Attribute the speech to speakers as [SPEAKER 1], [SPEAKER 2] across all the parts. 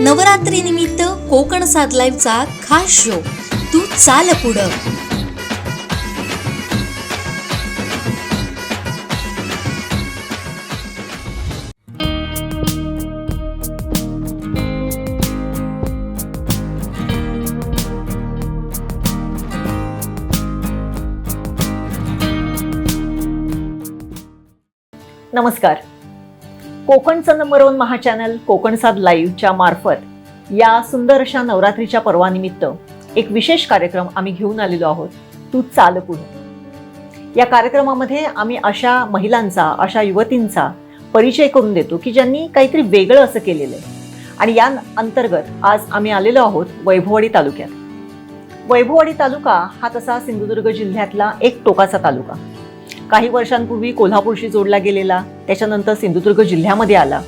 [SPEAKER 1] नवरात्री निमित्त कोकण सात लाईव्हचा खास शो. तू चाल पुढं.
[SPEAKER 2] नमस्कार. कोकणचं नंबर वन महाचॅनल कोकण साध लाईव्हच्या मार्फत या सुंदर अशा नवरात्रीच्या पर्वानिमित्त एक विशेष कार्यक्रम आम्ही घेऊन आलेलो आहोत. तू चाल पुढे. या कार्यक्रमामध्ये आम्ही अशा महिलांचा अशा युवतींचा परिचय करून देतो की ज्यांनी काहीतरी वेगळं असं केलेलं आहे. आणि या अंतर्गत आज आम्ही आलेलो आहोत वैभववाडी तालुक्यात. वैभववाडी तालुका हा तसा सिंधुदुर्ग जिल्ह्यातला एक टोकाचा तालुका. काही वर्षांपूर्वी कोल्हापूरशी जोडला गेलेला त्याच्यानंतर सिंधुदुर्ग जिल्ह्यामध्ये आला.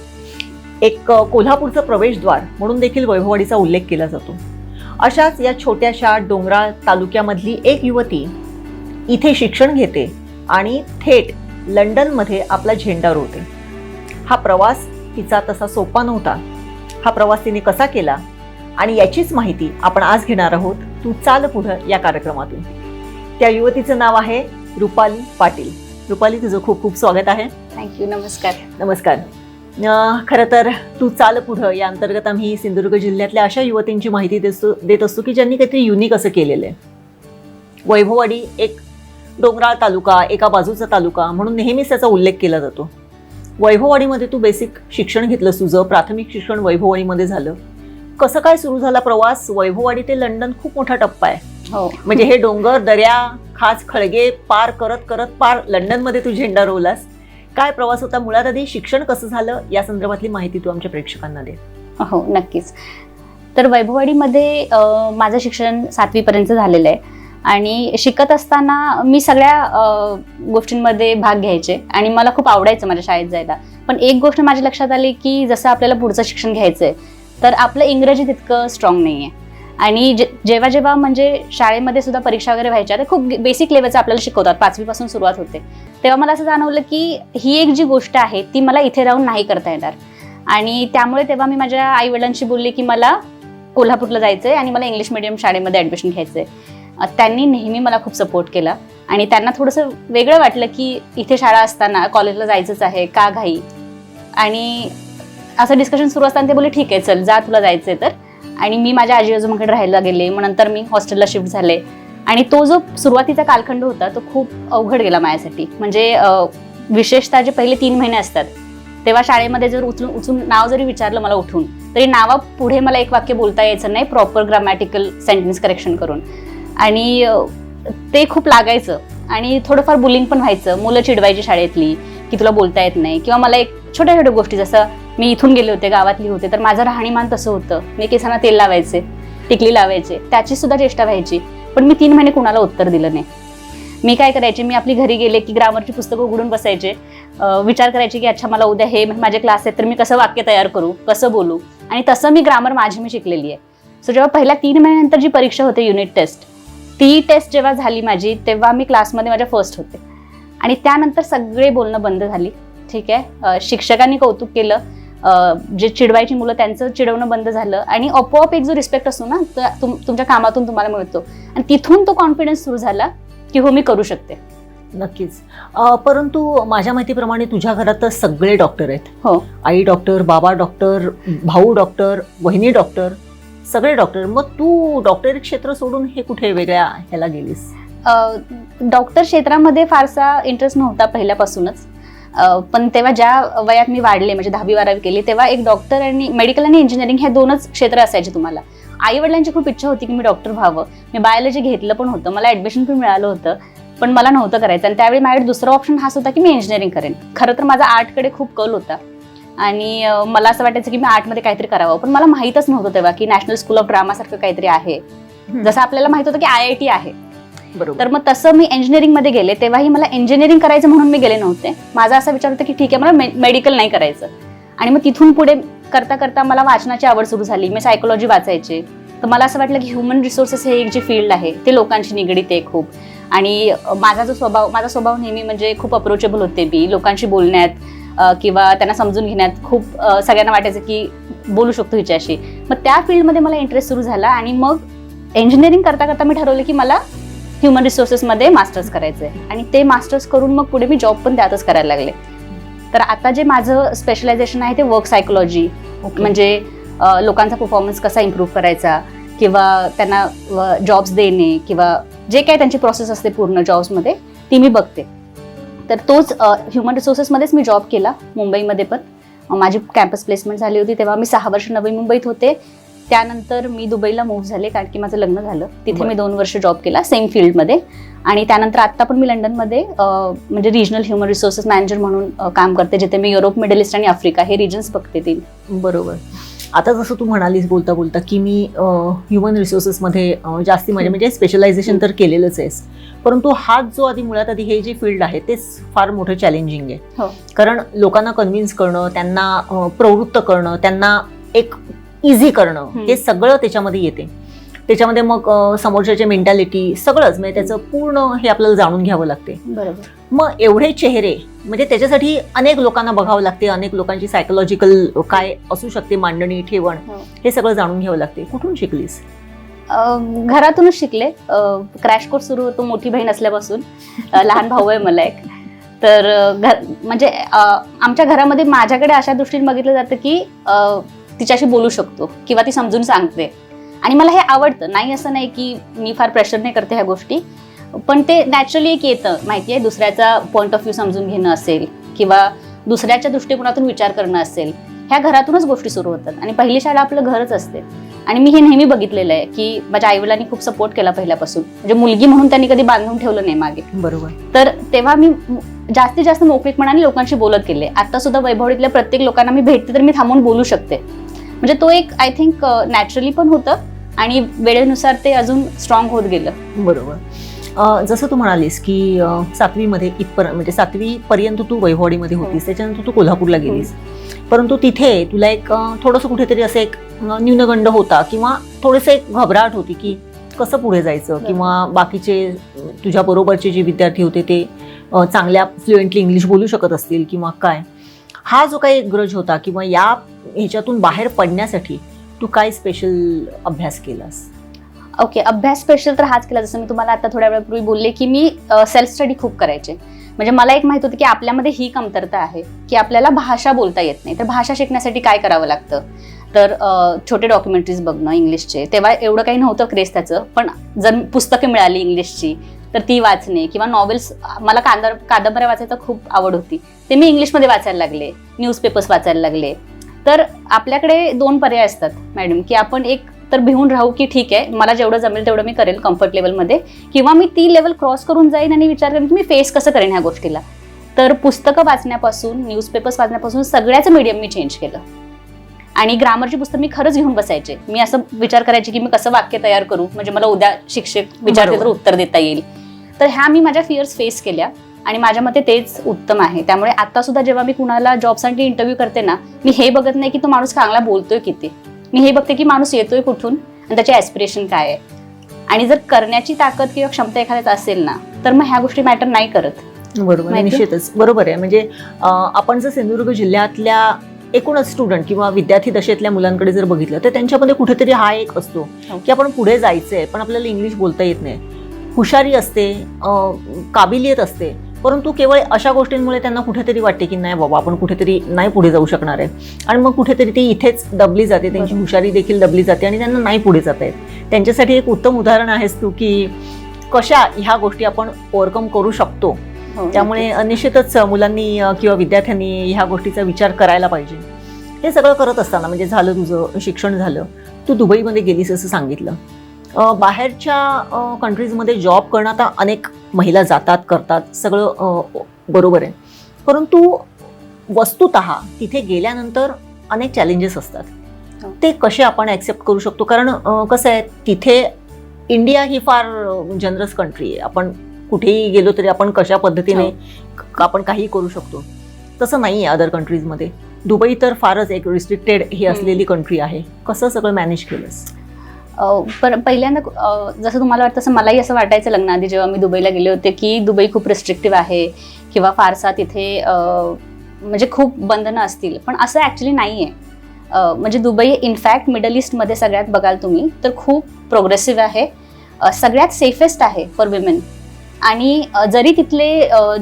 [SPEAKER 2] एक कोल्हापूरचं प्रवेशद्वार म्हणून देखील वैभववाडीचा उल्लेख केला जातो. अशाच या छोट्याशा डोंगराळ तालुक्यामधली एक युवती इथे शिक्षण घेते आणि थेट लंडनमध्ये आपला झेंडा रोवते. हा प्रवास तिचा तसा सोपा नव्हता. हा प्रवास तिने कसा केला? आणि याचीच माहिती आपण आज घेणार आहोत. तू चाल पुढं या कार्यक्रमातून. त्या युवतीचं नाव आहे रुपाली पाटील. रुपाली तुझं खूप खूप स्वागत आहे.
[SPEAKER 3] थँक्यू नमस्कार.
[SPEAKER 2] नमस्कार. खरं तर तू चाल पुढं. या अंतर्गत आम्ही सिंधुदुर्ग जिल्ह्यातल्या अशा युवतींची माहिती देतो देत असतो की ज्यांनी काहीतरी युनिक असं केलेलं आहे. वैभववाडी एक डोंगराळ तालुका एका बाजूचा तालुका म्हणून नेहमीच त्याचा उल्लेख केला जातो. वैभववाडीमध्ये तू बेसिक शिक्षण घेतलंस तुझं प्राथमिक शिक्षण वैभववाडीमध्ये झालं. कसं काय सुरू झाला प्रवास? वैभववाडी ते लंडन खूप मोठा टप्पा आहे.
[SPEAKER 3] हो.
[SPEAKER 2] म्हणजे हे डोंगर दर्या खास खळगे पार करत करत पार लंडनमध्ये तू झेंडा रोवलास. काय प्रवास होता? मुळात आधी शिक्षण कसं झालं? या संदर्भातली माहिती तू आमच्या प्रेक्षकांना दे.
[SPEAKER 3] हो नक्कीच. तर वैभववाडीमध्ये माझं शिक्षण सातवीपर्यंत झालेलं आहे. आणि शिकत असताना मी सगळ्या गोष्टींमध्ये भाग घ्यायचे. आणि मला खूप आवडायचं माझ्या शाळेत जायला. पण एक गोष्ट माझ्या लक्षात आली की जसं आपल्याला पुढचं शिक्षण घ्यायचं आहे तर आपलं इंग्रजी तितकं स्ट्रॉंग नाही आहे आणि जे जेव्हा जेव्हा म्हणजे शाळेमध्ये सुद्धा परीक्षा वगैरे व्हायच्या तर खूप बेसिक लेवलचं आपल्याला शिकवतात. पाचवीपासून सुरुवात होते. तेव्हा मला असं जाणवलं की ही एक जी गोष्ट आहे ती मला इथे राहून नाही करता येणार. आणि त्यामुळे तेव्हा मी माझ्या आई वडिलांशी बोलले की मला कोल्हापूरला जायचं आहे आणि मला इंग्लिश मिडियम शाळेमध्ये ॲडमिशन घ्यायचं आहे त्यांनी नेहमी मला खूप सपोर्ट केला. आणि त्यांना थोडंसं वेगळं वाटलं की इथे शाळा असताना कॉलेजला जायचंच आहे का घाई? आणि असं डिस्कशन सुरू असताना ते बोलले ठीक आहे चल जा तुला जायचं आहे तर. आणि मी माझ्या आजी आजोबांकडे राहायला गेले. मग नंतर मी हॉस्टेलला शिफ्ट झाले. आणि तो जो सुरुवातीचा कालखंड होता तो खूप अवघड गेला माझ्यासाठी. म्हणजे विशेषतः जे पहिले तीन महिने असतात तेव्हा शाळेमध्ये जर उचलून उचलून नाव जरी विचारलं मला उठून तरी नावा पुढे मला एक वाक्य बोलता यायचं नाही प्रॉपर ग्रामॅटिकल सेंटेन्स करेक्शन करून. आणि ते खूप लागायचं. आणि थोडंफार बुलिंग पण व्हायचं. मुलं चिडवायची शाळेतली की तुला बोलता येत नाही. किंवा मला एक छोट्या छोट्या गोष्टी जसं मी इथून गेले होते गावातली होते. तर माझं राहणीमान तसं होतं. मी केसांना तेल लावायचे टिकली लावायचे. त्याची सुद्धा चेष्टा व्हायची. पण मी तीन महिने कुणाला उत्तर दिलं नाही. मी काय करायचे मी आपली घरी गेले की ग्रामरची पुस्तकं उघडून बसायचे. विचार करायचे की अच्छा मला उद्या हे माझे क्लास आहेत तर मी कसं वाक्य तयार करू? कसं बोलू? आणि तसं मी ग्रामर माझी मी शिकलेली आहे. सो जेव्हा पहिल्या तीन महिन्यानंतर जी परीक्षा होते युनिट टेस्ट ती टेस्ट जेव्हा झाली माझी तेव्हा मी क्लासमध्ये माझ्या फर्स्ट होते. आणि त्यानंतर सगळे बोलणं बंद झाली. ठीक आहे? शिक्षकांनी कौतुक केलं. जे चिडवायची मुलं त्यांचं चिडवणं बंद झालं आणि आपोआप एक जो रिस्पेक्ट असतो ना तो तुम तुमच्या कामातून तुम्हाला मिळतो. आणि तिथून तो कॉन्फिडन्स सुरू झाला की हो मी करू शकते.
[SPEAKER 2] नक्कीच. परंतु माझ्या माहितीप्रमाणे तुझ्या घरात तर सगळे डॉक्टर आहेत.
[SPEAKER 3] हो.
[SPEAKER 2] आई डॉक्टर बाबा डॉक्टर भाऊ डॉक्टर वहिनी डॉक्टर सगळे डॉक्टर मग तू डॉक्टरी क्षेत्र सोडून हे कुठे वेगळ्या ह्याला गेलीस?
[SPEAKER 3] डॉक्टर क्षेत्रामध्ये फारसा इंटरेस्ट नव्हता पहिल्यापासूनच. पण तेव्हा ज्या वयात मी वाढले म्हणजे दहावी बारावी केली तेव्हा एक डॉक्टर आणि मेडिकल आणि इंजिनिअरिंग हे दोनच क्षेत्र असायचे तुम्हाला. आई वडिलांची खूप इच्छा होती की मी डॉक्टर व्हावं. मी बायोलॉजी घेतलं पण होतं. मला ऍडमिशन पण मिळालं होतं पण मला नव्हतं करायचं. आणि त्यावेळी माझ्याकडे दुसरा ऑप्शन हाच होता की मी इंजिनिअरिंग करेन. खरं तर माझा आर्टकडे खूप कल होता. आणि मला असं वाटायचं की मी आर्टमध्ये काहीतरी करावं. पण मला माहीतच नव्हतं तेव्हा की नॅशनल स्कूल ऑफ ड्रामासारखं काहीतरी आहे. जसं आपल्याला माहीत होतं की आय आय टी आहे. तर मग तसं मी इंजिनिअरिंगमध्ये गेले तेव्हाही मला इंजिनिअरिंग करायचं म्हणून मी गेले नव्हते. माझा असा विचार होता की ठीक आहे मला मेडिकल नाही करायचं. आणि मग तिथून पुढे करता करता मला वाचनाची आवड सुरू झाली. मी सायकोलॉजी वाचायची. तर मला असं वाटलं की ह्युमन रिसोर्सेस हे एक जे फील्ड आहे ते लोकांशी निगडीत आहे खूप. आणि माझा जो स्वभाव माझा स्वभाव नेहमी म्हणजे खूप अप्रोचेबल होते मी. लोकांशी बोलण्यात किंवा त्यांना समजून घेण्यात खूप सगळ्यांना वाटायचं की बोलू शकतो हिच्याशी. मग त्या फील्डमध्ये मला इंटरेस्ट सुरू झाला आणि मग इंजिनिअरिंग करता करता मी ठरवलं की मला ह्युमन रिसोर्सेसमध्ये मास्टर्स करायचं आहे आणि ते मास्टर्स करून मग पुढे मी जॉब पण त्यातच करायला लागले. तर आता जे माझं स्पेशलायझेशन आहे ते वर्क सायकोलॉजी म्हणजे लोकांचा परफॉर्मन्स कसा इम्प्रूव्ह करायचा? किंवा त्यांना जॉब्स देणे किंवा जे काय त्यांची प्रोसेस असते पूर्ण जॉब्समध्ये ती मी बघते. तर तोच ह्युमन रिसोर्सेसमध्येच मी जॉब केला मुंबईमध्ये पण. माझी कॅम्पस प्लेसमेंट झाली होती तेव्हा मी सहा वर्ष नवी मुंबईत होते. त्यानंतर मी दुबईला मूव्ह झाले कारण की माझं लग्न झालं. तिथे. मी दोन वर्ष जॉब केला सेम फील्डमध्ये आणि त्यानंतर आत्ता पण मी लंडनमध्ये म्हणजे रिजनल ह्युमन रिसोर्सेस मॅनेजर म्हणून काम करते जिथे मी युरोप मिडल ईस्ट आणि आफ्रिका हे रिजन्स बघते ती.
[SPEAKER 2] बरोबर. आता जसं तू म्हणालीस बोलता बोलता की मी ह्युमन रिसोर्सेसमध्ये जास्ती म्हणजे म्हणजे स्पेशलायझेशन तर केलेलंच आहेस. परंतु हाच जो आधी मुळात आधी हे जे फील्ड आहे तेच फार मोठं चॅलेंजिंग आहे.
[SPEAKER 3] हो.
[SPEAKER 2] कारण लोकांना कन्व्हिन्स करणं त्यांना प्रवृत्त करणं त्यांना एक इझी करणं. हे सगळं त्याच्यामध्ये येते. त्याच्यामध्ये मग समोरच्याची मेंटॅलिटी सगळंच म्हणजे त्याचं पूर्ण हे आपल्याला जाणून घ्यावं लागते.
[SPEAKER 3] बरोबर.
[SPEAKER 2] मग एवढे चेहरे म्हणजे त्याच्यासाठी अनेक लोकांना बघावं लागते अनेक लोकांची सायकोलॉजिकल काय असू शकते मांडणी ठेवण
[SPEAKER 3] हो.
[SPEAKER 2] हे सगळं जाणून घ्यावं लागते. कुठून शिकलीस?
[SPEAKER 3] घरातूनच शिकले. क्रॅश कोर्स सुरू होतो मोठी बहीण असल्यापासून. लहान भाऊ आहे मला एक. तर घर म्हणजे आमच्या घरामध्ये माझ्याकडे अशा दृष्टीने बघितलं जातं की तिच्याशी बोलू शकतो किंवा ती समजून सांगते. आणि मला हे आवडतं. नाही असं नाही की मी फार प्रेशर नाही करते ह्या गोष्टी. पण ते नॅचरली एक येतं. माहिती आहे दुसऱ्याचा पॉईंट ऑफ व्ह्यू समजून घेणं असेल किंवा दुसऱ्याच्या दृष्टिकोनातून विचार करणं असेल ह्या घरातूनच गोष्टी सुरू होतात. आणि पहिली शाळा आपलं घरच असते. आणि मी हे नेहमी बघितलेलं आहे की माझ्या आईवडिलांनी खूप सपोर्ट केला पहिल्यापासून. म्हणजे मुलगी म्हणून त्यांनी कधी बांधून ठेवलं नाही मागे.
[SPEAKER 2] बरोबर.
[SPEAKER 3] तर तेव्हा मी म- जास्तीत जास्त मोकळीकपणाने लोकांशी बोलत गेले. आता सुद्धा वैभवडीतल्या प्रत्येक लोकांना मी भेटते तर मी थांबून बोलू शकते. म्हणजे तो एक आय थिंक नॅचरली पण होतं आणि वेळेनुसार ते अजून स्ट्रॉंग होत गेलं.
[SPEAKER 2] बरोबर. जसं तू म्हणालीस की सातवीमध्ये इथपर्यंत म्हणजे सातवी पर्यंत तू वैभववाडीमध्ये
[SPEAKER 3] हो.
[SPEAKER 2] होतीस त्याच्यानंतर तू कोल्हापूरला गेलीस. परंतु तिथे तुला एक थोडंसं कुठेतरी असं एक न्यूनगंड होता किंवा थोडंसं एक घबराट होती की कसं पुढे जायचं. किंवा बाकीचे तुझ्या बरोबरचे जे विद्यार्थी होते ते चांगल्या फ्लुएंटली इंग्लिश बोलू शकत असतील किंवा काय? हा जो काही ग्रज होता किंवा या ह्याच्यातून बाहेर पडण्यासाठी तू काय स्पेशल अभ्यास केलास?
[SPEAKER 3] ओके अभ्यास स्पेशल तर हाच केला. जसं मी तुम्हाला आता थोड्या वेळापूर्वी बोलले की मी सेल्फ स्टडी खूप करायचे. म्हणजे मला एक माहीत होतं की आपल्यामध्ये ही कमतरता आहे की आपल्याला भाषा बोलता येत नाही. तर भाषा शिकण्यासाठी काय करावं लागतं? तर छोटे डॉक्युमेंटरीज बघणं इंग्लिशचे तेव्हा एवढं काही नव्हतं क्रेज त्याचं पण जर पुस्तकं मिळाली इंग्लिशची तर ती वाचणे किंवा नॉवेल्स मला कादर कादंबऱ्या वाचायचं खूप आवड होती. ते मी इंग्लिशमध्ये वाचायला लागले न्यूजपेपर्स वाचायला लागले. तर आपल्याकडे दोन पर्याय असतात मॅडम की आपण एक तर भिवून राहू की ठीक आहे मला जेवढं जमेल तेवढं मी करेल कम्फर्ट लेवलमध्ये किंवा मी ती लेवल क्रॉस करून जाईन आणि विचार करेन की मी फेस कसं करेन ह्या गोष्टीला. तर पुस्तकं वाचण्यापासून न्यूजपेपर्स वाचण्यापासून सगळ्याचं मीडियम मी चेंज केलं. आणि ग्रामरची पुस्तक मी खरंच घेऊन बसायचे. मी असं विचार करायचे की मी कसं वाक्य तयार करू? म्हणजे मला उद्या शिक्षक विचारते तर. उत्तर देता येईल. तर ह्या मी माझ्या फिअर्स फेस केल्या आणि माझ्या मते तेच उत्तम आहे. त्यामुळे आता सुद्धा जेव्हा मी कुणाला जॉबसाठी इंटरव्ह्यू करते ना मी हे बघत नाही की तो माणूस चांगला बोलतोय किती. मी हे बघते की माणूस येतोय कुठून आणि त्याचे ॲस्पिरेशन काय आहे. आणि जर करण्याची ताकद किंवा क्षमता एखाद्यात असेल ना तर मग ह्या गोष्टी मॅटर नाही करत.
[SPEAKER 2] बरोबर? निश्चितच. बरोबर आहे. म्हणजे आपण जर सिंधुदुर्ग जिल्ह्यातल्या एकूणच स्टुडंट किंवा विद्यार्थी दशेतल्या मुलांकडे जर बघितलं तर त्यांच्यामध्ये कुठेतरी हा एक असतो
[SPEAKER 3] हो.
[SPEAKER 2] की आपण पुढे जायचंय पण आपल्याला इंग्लिश बोलता येत नाही हुशारी असते काबिलियत असते परंतु केवळ अशा गोष्टींमुळे त्यांना कुठेतरी वाटते की नाही बाबा आपण कुठेतरी नाही पुढे जाऊ शकणार आहे आणि मग कुठेतरी ती इथेच दबली जाते त्यांची. हुशारी देखील दबली जाते आणि त्यांना नाही पुढे जाता येत त्यांच्यासाठी एक उत्तम उदाहरण आहेस तू की कशा ह्या गोष्टी आपण ओव्हरकम करू शकतो त्यामुळे अ, निश्चितच मुलांनी किंवा विद्यार्थ्यांनी ह्या गोष्टीचा विचार करायला पाहिजे. हे सगळं करत असताना म्हणजे झालं तुझं शिक्षण झालं तू दुबईमध्ये गेलीस असं सांगितलं. बाहेरच्या कंट्रीजमध्ये जॉब करणं आता अनेक महिला जातात करतात सगळं बरोबर आहे. परंतु वस्तुत तिथे गेल्यानंतर अनेक चॅलेंजेस असतात.
[SPEAKER 3] हो.
[SPEAKER 2] ते कसे आपण ॲक्सेप्ट करू शकतो? कारण कसं आहे तिथे इंडिया ही फार जनरस कंट्री आहे. आपण कुठेही गेलो तरी आपण कशा पद्धतीने क- आपण काही करू शकतो. तसं नाही आहे अदर कंट्रीजमध्ये दुबई तर फारच एक रिस्ट्रिक्टेड ही असलेली कंट्री आहे. कसं सगळं मॅनेज केलंस?
[SPEAKER 3] पण पहिल्यांदा जसं तुम्हाला वाटतं तसं मलाही असं वाटायचं लग्नाआधी जेव्हा मी दुबईला गेले होते की दुबई खूप रिस्ट्रिक्टिव्ह आहे किंवा फारसा तिथे म्हणजे खूप बंधनं असतील. पण असं ॲक्च्युली नाही आहे म्हणजे दुबई इनफॅक्ट मिडल ईस्टमध्ये सगळ्यात बघाल तुम्ही तर खूप प्रोग्रेसिव्ह आहे. सगळ्यात सेफेस्ट आहे फॉर विमेन आणि जरी तिथले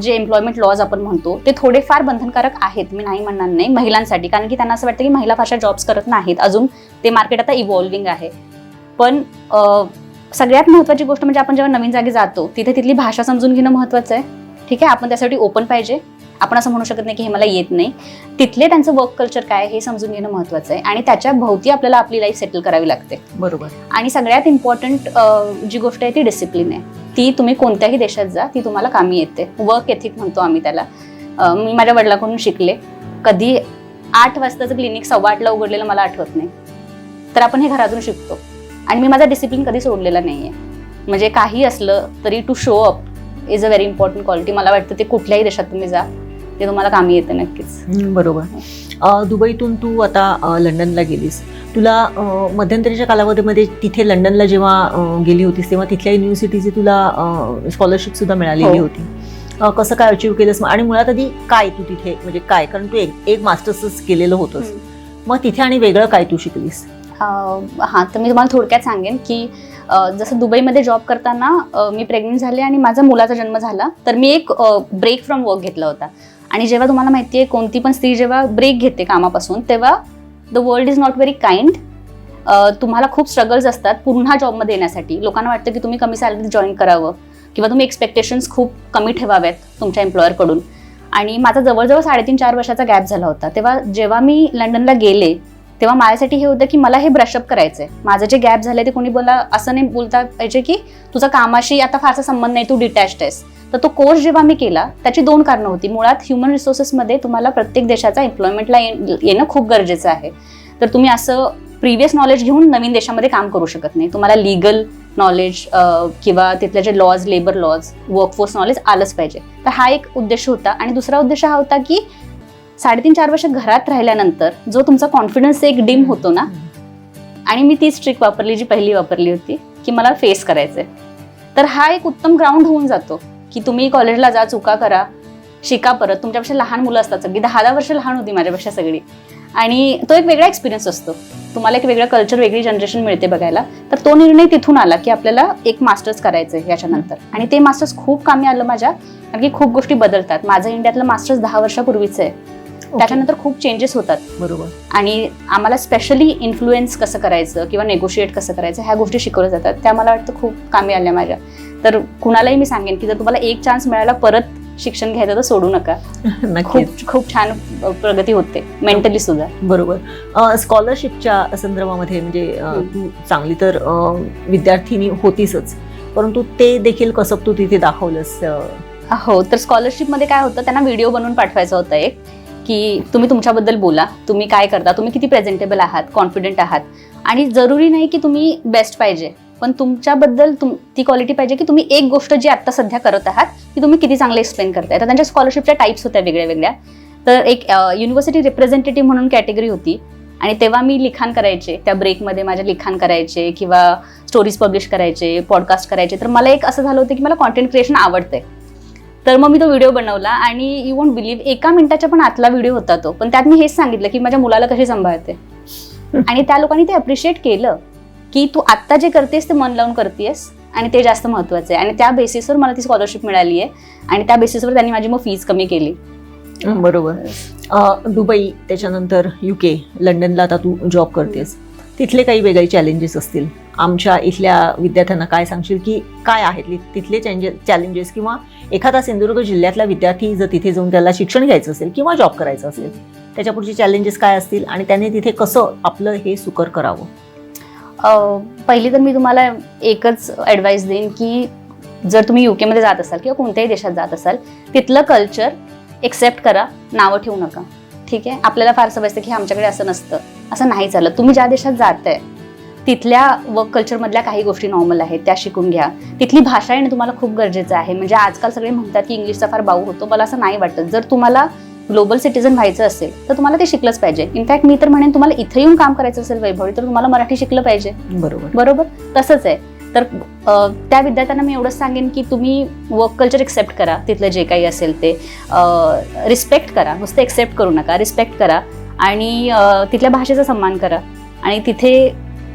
[SPEAKER 3] जे एम्प्लॉयमेंट लॉज आपण म्हणतो ते थोडेफार बंधनकारक आहेत मी नाही म्हणणार नाही महिलांसाठी. कारण की त्यांना असं वाटतं की महिला फारशा जॉब्स करत नाहीत. अजून ते मार्केट आता इव्हॉल्विंग आहे. पण सगळ्यात महत्त्वाची गोष्ट म्हणजे आपण जेव्हा नवीन जागी जातो तिथे तिथली भाषा समजून घेणं महत्त्वाचं आहे. ठीक आहे? आपण त्यासाठी ओपन पाहिजे. आपण असं म्हणू शकत नाही की हे मला येत नाही. तिथले त्यांचं वर्क कल्चर काय हे समजून घेणं महत्त्वाचं आहे. आणि त्याच्या भोवती आपल्याला आपली लाईफ सेटल करावी लागते.
[SPEAKER 2] बरोबर.
[SPEAKER 3] आणि सगळ्यात इम्पॉर्टंट जी गोष्ट आहे ती डिसिप्लिन आहे. ती तुम्ही कोणत्याही देशात जा ती तुम्हाला कामी येते. वर्क एथिक म्हणतो आम्ही त्याला. मी माझ्या वडिलाकडून शिकले. कधी आठ वाजताचं क्लिनिक सव्वा आठला उघडलेलं मला आठवत नाही. तर आपण हे घरातून शिकतो. आणि मी माझा डिसिप्लिन कधी सोडलेला नाही आहे म्हणजे काही असलं तरी to show up is a very important quality मला वाटतं ते कुठल्याही देशात तुम्ही जा. ते तुम्हाला कामी येते नक्कीच.
[SPEAKER 2] बरोबर. दुबईतून तू आता लंडनला गेलीस. तुला मध्यंतरीच्या कालावधीमध्ये तिथे लंडनला जेव्हा गेली होतीस तेव्हा तिथल्या युनिव्हर्सिटीची तुला स्कॉलरशिप सुद्धा मिळालेली
[SPEAKER 3] हो.
[SPEAKER 2] होती. कसं काय अचीव्ह केलंस? आणि मुळात आधी काय तू तिथे म्हणजे काय? कारण तू एक एक मास्टर्सच केलेलं होतंस. मग तिथे आणि वेगळं काय तू शिकलीस?
[SPEAKER 3] हां तर मी तुम्हाला थोडक्यात सांगेन की जसं दुबईमध्ये जॉब करताना मी प्रेग्नेंट झाले आणि माझा मुलाचा जन्म झाला तर मी एक ब्रेक फ्रॉम वर्क घेतला होता. आणि जेव्हा तुम्हाला माहिती आहे कोणती पण स्त्री जेव्हा ब्रेक घेते कामापासून तेव्हा the world is not very kind तुम्हाला खूप स्ट्रगल्स असतात पुन्हा जॉबमध्ये येण्यासाठी. लोकांना वाटतं की तुम्ही कमी सॅलरीत जॉईन करावं किंवा तुम्ही एक्सपेक्टेशन्स खूप कमी ठेवाव्यात तुमच्या एम्प्लॉयरकडून आणि माझा जवळजवळ साडेतीन चार वर्षाचा गॅप झाला होता. तेव्हा जेव्हा मी लंडनला गेले तेव्हा माझ्यासाठी हे होतं की मला हे ब्रशअप आहे माझं जे गॅप झालं ते कोणी बोला असं नाही बोलता पाहिजे की तुझा कामाशी आता फारसा संबंध नाही तू डिटॅच्ड आहेस. तर तो कोर्स जेव्हा मी केला त्याची दोन कारणं होती. मुळात ह्युमन रिसोर्सेसमध्ये तुम्हाला प्रत्येक देशाचा एम्प्लॉयमेंटला येणं खूप गरजेचं आहे. तर तुम्ही असं प्रिव्हियस नॉलेज घेऊन नवीन देशामध्ये काम करू शकत नाही. तुम्हाला लिगल नॉलेज किंवा तिथले जे laws labour laws workforce knowledge आलंच पाहिजे. तर हा एक उद्देश होता. आणि दुसरा उद्देश हा होता की साडेतीन चार वर्ष घरात राहिल्यानंतर जो तुमचा कॉन्फिडन्स एक डिम होतो ना आणि मी तीच ट्रिक वापरली जी पहिली वापरली होती की मला फेस करायचंय. तर हा एक उत्तम ग्राउंड होऊन जातो. की तुम्ही कॉलेजला जा चुका करा शिका परत. तुमच्यापेक्षा लहान मुलं असतात सगळी. दहा दहा वर्ष लहान होती माझ्यापेक्षा सगळी. आणि तो एक वेगळा एक्सपिरियन्स असतो. तुम्हाला एक वेगळं कल्चर वेगळी जनरेशन मिळते बघायला. तर तो निर्णय तिथून आला की आपल्याला एक मास्टर्स करायचं आहे याच्यानंतर. आणि ते मास्टर्स खूप कामी आलं माझ्या. कारण की खूप गोष्टी बदलतात. माझं इंडियातलं मास्टर्स दहा वर्षापूर्वीचं आहे. त्याच्यानंतर खूप चेंजेस होतात.
[SPEAKER 2] बरोबर.
[SPEAKER 3] आणि आम्हाला स्पेशली इन्फ्लुएन्स कसं करायचं किंवा नेगोशिएट कसं करायचं ह्या गोष्टी शिकवल्या जातात. त्या मला वाटतं खूप कामी आल्या माझ्या. तर कुणालाही मी सांगेन की जर तुम्हाला एक चान्स मिळाला परत शिक्षण घ्यायचं तर सोडू नका. खूप खूप छान प्रगती होते. मेंटली सुद्धा.
[SPEAKER 2] बरोबर. स्कॉलरशिपच्या संदर्भामध्ये म्हणजे. तू चांगली तर विद्यार्थिनी होतीसच परंतु ते देखील कसं तू तिथे दाखवलंस
[SPEAKER 3] हो तर स्कॉलरशिपमध्ये काय होतं त्यांना व्हिडिओ बनवून पाठवायचा होता एक की तुम्ही तुमच्याबद्दल बोला तुम्ही काय करता तुम्ही किती प्रेझेंटेबल आहात कॉन्फिडंट आहात आणि जरुरी नाही की तुम्ही बेस्ट पाहिजे. पण तुमच्याबद्दल तुम ती क्वालिटी पाहिजे की तुम्ही एक गोष्ट जी आत्ता सध्या करत आहात ती तुम्ही किती चांगलं एक्सप्लेन करताय. तर त्यांच्या स्कॉलरशिपच्या टाईप्स होत्या वेगळ्या वेगळ्या तर एक युनिव्हर्सिटी रिप्रेझेंटेटिव्ह म्हणून कॅटेगरी होती. आणि तेव्हा मी लिखाण करायचे त्या ब्रेकमध्ये माझ्या लिखाण करायचे किंवा स्टोरीज पब्लिश करायचे पॉडकास्ट करायचे. तर मला एक असं झालं होतं की मला कॉन्टेंट क्रिएशन आवडतंय. तर मग मी तो व्हिडिओ बनवला आणि यू वोंट बिलीव्ह एका मिनिटाच्या पण आतला व्हिडिओ होता तो. पण त्यात मी हेच सांगितलं की माझ्या मुलाला कशी सांभाळते. आणि त्या लोकांनी ते अप्रिशिएट केलं. की तू आत्ता जे करतेस ते मन लावून करतेस आणि ते जास्त महत्वाचं आहे. आणि त्या बेसिसवर मला ती स्कॉलरशिप मिळाली आहे. आणि त्या बेसिसवर त्यांनी माझी मग फीज कमी केली.
[SPEAKER 2] बरोबर. दुबई त्याच्यानंतर युके लंडनला आता तू जॉब करतेस. तिथले काही वेगळे चॅलेंजेस असतील? आमच्या इथल्या विद्यार्थ्यांना काय सांगशील की काय आहेत तिथले तिथले चॅलेंजेस किंवा एखादा सिंधुदुर्ग जिल्ह्यातला विद्यार्थी जर तिथे जाऊन त्याला शिक्षण घ्यायचं असेल किंवा जॉब करायचं असेल त्याच्या पुढचे चॅलेंजेस काय असतील? आणि त्याने तिथे कसं आपलं हे सुकर करावं?
[SPEAKER 3] पहिली तर मी तुम्हाला एकच ॲडवाईस देईन की जर तुम्ही युकेमध्ये जात असाल किंवा कोणत्याही देशात जात असाल तिथलं कल्चर एक्सेप्ट करा नावं ठेवू नका. ठीक आहे? आपल्याला फार समजतं की आमच्याकडे असं नसतं. असं नाही चालत. तुम्ही ज्या देशात जाताय तिथल्या वर्क कल्चरमधल्या काही गोष्टी नॉर्मल आहेत त्या शिकून घ्या. तिथली भाषा येणं तुम्हाला खूप गरजेचं आहे. म्हणजे आजकाल सगळे म्हणतात की इंग्लिशचा फार बाऊ होतो. मला असं नाही वाटत. जर तुम्हाला ग्लोबल सिटीझन व्हायचं असेल तर तुम्हाला ते शिकलंच पाहिजे. इनफॅक्ट मी तर म्हणेन तुम्हाला इथं येऊन काम करायचं असेल वैभवी तर तुम्हाला मराठी शिकलं पाहिजे.
[SPEAKER 2] बरोबर.
[SPEAKER 3] बरोबर? तसंच आहे. तर त्या विद्यार्थ्यांना मी एवढंच सांगेन की तुम्ही वर्क कल्चर एक्सेप्ट करा तिथलं जे काही असेल ते. रिस्पेक्ट करा नुसतं एक्सेप्ट करू नका रिस्पेक्ट करा आणि तिथल्या भाषेचा सन्मान करा. आणि तिथे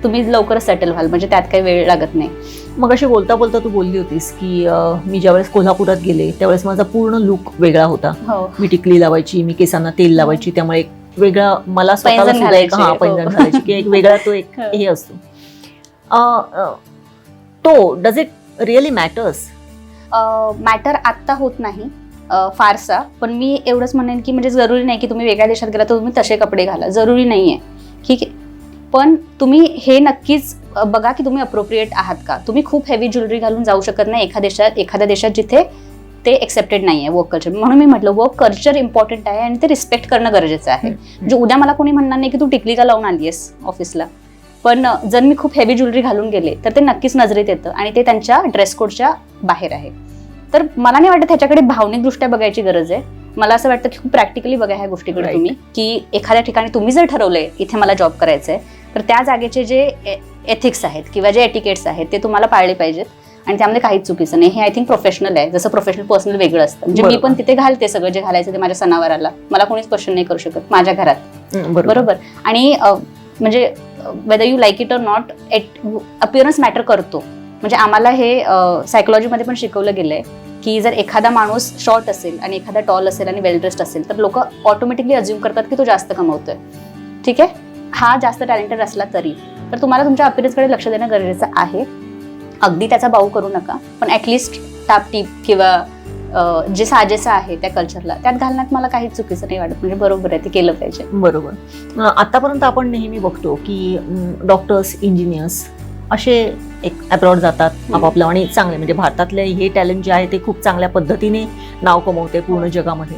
[SPEAKER 3] तुम्ही लवकरच सेटल व्हाल म्हणजे त्यात काही वेळ लागत नाही.
[SPEAKER 2] मग अशी बोलता बोलता तू बोलली होतीस की मी ज्यावेळेस कोल्हापुरात गेले त्यावेळेस माझा पूर्ण लुक वेगळा होता.
[SPEAKER 3] हो.
[SPEAKER 2] मी टिकली लावायची मी केसांना तेल लावायची त्यामुळे एक वेगळा मला स्वतःला सुद्धा एक- हा पैंजण
[SPEAKER 3] हो.
[SPEAKER 2] घालायची की एक वेगळा तो एक
[SPEAKER 3] हो.
[SPEAKER 2] हे असतो. तो does it really matters
[SPEAKER 3] matter आत्ता होत नाही फारसा पण मी एवढंच म्हणेन की म्हणजे जरुरी नाही की तुम्ही वेगळ्या देशात गेला तर तुम्ही तसे कपडे घाला जरुरी नाही आहे ठीक आहे. पण तुम्ही हे नक्कीच बघा की तुम्ही अप्रोप्रिएट आहात का? तुम्ही खूप हेवी ज्वेलरी घालून जाऊ शकत नाही एखाद्या देशात एखाद्या देशात जिथे ते एक्सेप्टेड नाही आहे वर्क कल्चर म्हणून मी म्हटलं वर्क कल्चर इम्पॉर्टंट आहे आणि ते रिस्पेक्ट करणं गरजेचं आहे. म्हणजे उद्या मला कोणी म्हणणार नाही की तू टिकली का लावून आली आहेस ऑफिसला पण जर मी खूप हेवी ज्वेलरी घालून गेले तर ते नक्कीच नजरेत येतं आणि ते त्यांच्या ड्रेस कोडच्या बाहेर आहे. तर मला नाही वाटत ह्याच्याकडे भावनिकदृष्ट्या बघायची गरज आहे. मला असं वाटतं की खूप प्रॅक्टिकली बघा ह्या गोष्टीकडे. तुम्ही की एखाद्या ठिकाणी तुम्ही जर ठरवलंय इथे मला जॉब करायचं आहे तर त्या जागेचे जे एथिक्स आहेत किंवा जे एटिकेट्स आहेत ते तुम्हाला पाळले पाहिजेत. आणि त्यामध्ये काहीच चुकीचं नाही. हे आय थिंक प्रोफेशनल आहे. जसं प्रोफेशनल पर्सनल वेगळं असतं. म्हणजे मी. पण तिथे घालते सगळं. जे घालायचं ते माझ्या सणावाराला. मला कोणीच क्वेश्चन नाही करू शकत. माझ्या घरात. बरोबर. आणि म्हणजे whether you like it or not at appearance matter करतो. म्हणजे आम्हाला हे सायकोलॉजीमध्ये पण शिकवलं गेलंय की जर एखादा माणूस शॉर्ट असेल आणि एखादा टॉल असेल आणि वेल ड्रेस्ड असेल तर लोक ऑटोमॅटिकली अज्युम करतात की तो जास्त कमवतोय. ठीक आहे? हा जास्त टॅलेंटेड असला तरी. तर तुम्हाला तुमच्या अपिअरन्सकडे लक्ष देणं गरजेचं आहे. अगदी त्याचा बाऊ करू नका पण ॲटलिस्ट टापटीप किंवा अ, जे साजेसं आहे त्या कल्चरला त्यात घालण्यात मला काहीच चुकीचं नाही वाटत. म्हणजे बरोबर आहे ते केलं पाहिजे.
[SPEAKER 2] बरोबर. आतापर्यंत आपण नेहमी बघतो की डॉक्टर्स इंजिनियर्स असे एक अब्रॉड जातात. आपापलं आणि चांगले म्हणजे भारतातले हे टॅलेंट जे आहे ते खूप चांगल्या पद्धतीने नाव कमवते पूर्ण जगामध्ये.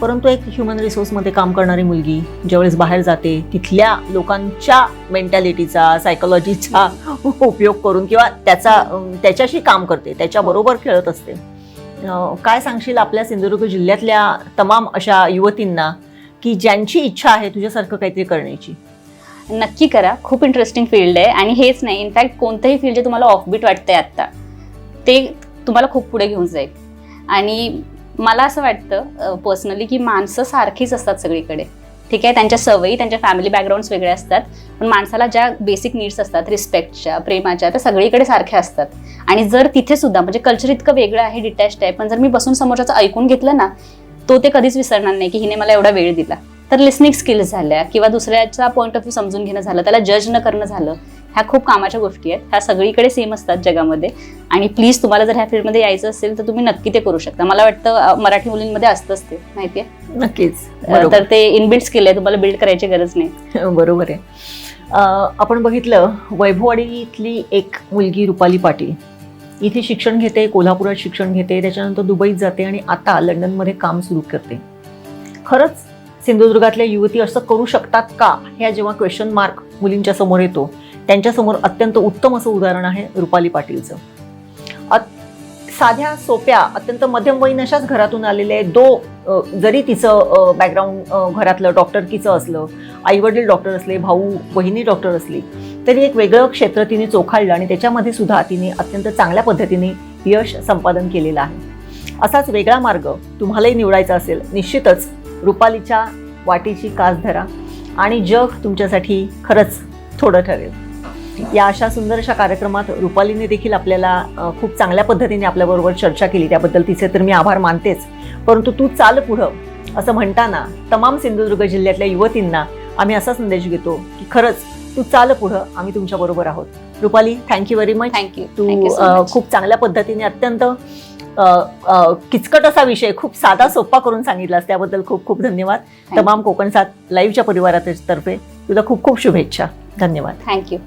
[SPEAKER 2] परंतु एक ह्युमन रिसोर्समध्ये काम करणारी मुलगी ज्यावेळेस बाहेर जाते तिथल्या लोकांच्या मेंटॅलिटीचा सायकोलॉजीचा उपयोग करून किंवा त्याचा त्याच्याशी काम करते त्याच्याबरोबर खेळत असते. काय सांगशील आपल्या सिंधुदुर्ग जिल्ह्यातल्या तमाम अशा युवतींना की ज्यांची इच्छा आहे तुझ्यासारखं काहीतरी करण्याची?
[SPEAKER 3] नक्की करा. खूप इंटरेस्टिंग फील्ड आहे आणि हेच नाही. इनफॅक्ट कोणतंही फील्ड जे तुम्हाला ऑफबीट वाटतंय आत्ता ते तुम्हाला खूप पुढे घेऊन जाईल. आणि मला असं वाटतं पर्सनली की माणसं सारखीच असतात सगळीकडे. ठीक आहे त्यांच्या सवयी त्यांच्या फॅमिली बॅकग्राऊंड्स वेगळे असतात पण माणसाला ज्या बेसिक नीड्स असतात रिस्पेक्टच्या प्रेमाच्या त्या सगळीकडे सारख्या असतात. आणि जर तिथे सुद्धा म्हणजे कल्चर इतकं वेगळं आहे डिटॅच आहे पण जर मी बसून समोरच्याचं ऐकून घेतलं ना तो ते कधीच विसरणार नाही की हिने मला एवढा वेळ दिला. तर लिस्निंग स्किल्स झाल्या किंवा दुसऱ्याचा पॉईंट ऑफ व्ह्यू समजून घेणं झालं त्याला जज न करणं झालं ह्या खूप कामाच्या गोष्टी आहेत. ह्या सगळीकडे सेम असतात जगामध्ये. आणि प्लीज तुम्हाला जर ह्या फील्डमध्ये यायचं असेल तर तुम्ही नक्की ते करू शकता. मला वाटतं मराठी मुलींमध्ये असतंच ते माहितीये?
[SPEAKER 2] नक्कीच.
[SPEAKER 3] तर ते इनबिल्ड स्किल आहे तुम्हाला बिल्ड करायची गरज नाही.
[SPEAKER 2] बरोबर आहे. आपण बघितलं वैभववाडीतली एक मुलगी रुपाली पाटील. इथे शिक्षण घेते कोल्हापुरात शिक्षण घेते त्याच्यानंतर दुबईत जाते आणि आता लंडनमध्ये काम सुरू करते. खरंच सिंधुदुर्गातल्या युवती असं करू शकतात का? ह्या जेव्हा क्वेश्चन मार्क मुलींच्या समोर येतो त्यांच्यासमोर अत्यंत उत्तम असं उदाहरण आहे रुपाली पाटीलचं. अत- साध्या सोप्या अत्यंत मध्यमवयीन अशाच घरातून आलेले दो जरी तिचं बॅकग्राऊंड घरातलं डॉक्टरकीचं असलं आई वडील डॉक्टर असले भाऊ बहिणी डॉक्टर असली तरी एक वेगळं क्षेत्र तिने चोखाळलं आणि त्याच्यामध्ये सुद्धा तिने अत्यंत चांगल्या पद्धतीने यश संपादन केलेलं आहे. असाच वेगळा मार्ग तुम्हालाही निवडायचा असेल निश्चितच रुपालीच्या वाटेची कास धरा आणि जग तुमच्यासाठी खरंच थोडं ठरेल. या अशा सुंदर अशा कार्यक्रमात रुपालीने देखील आपल्याला खूप चांगल्या पद्धतीने आपल्याबरोबर चर्चा केली. त्याबद्दल तिचे तर मी आभार मानतेच. परंतु तू चाल पुढं असं म्हणताना तमाम सिंधुदुर्ग जिल्ह्यातल्या युवतींना आम्ही असा संदेश घेतो की खरंच तू चाल पुढं आम्ही तुमच्या बरोबर आहोत. Rupali thank you very much
[SPEAKER 3] thank you
[SPEAKER 2] तू खूप चांगल्या पद्धतीने अत्यंत किचकट असा विषय खूप साधा सोपा करून सांगितलास. त्याबद्दल खूप खूप धन्यवाद. तमाम कोकण सात लाईव्हच्या परिवारातर्फे तुला खूप खूप शुभेच्छा. धन्यवाद.
[SPEAKER 3] थँक्यू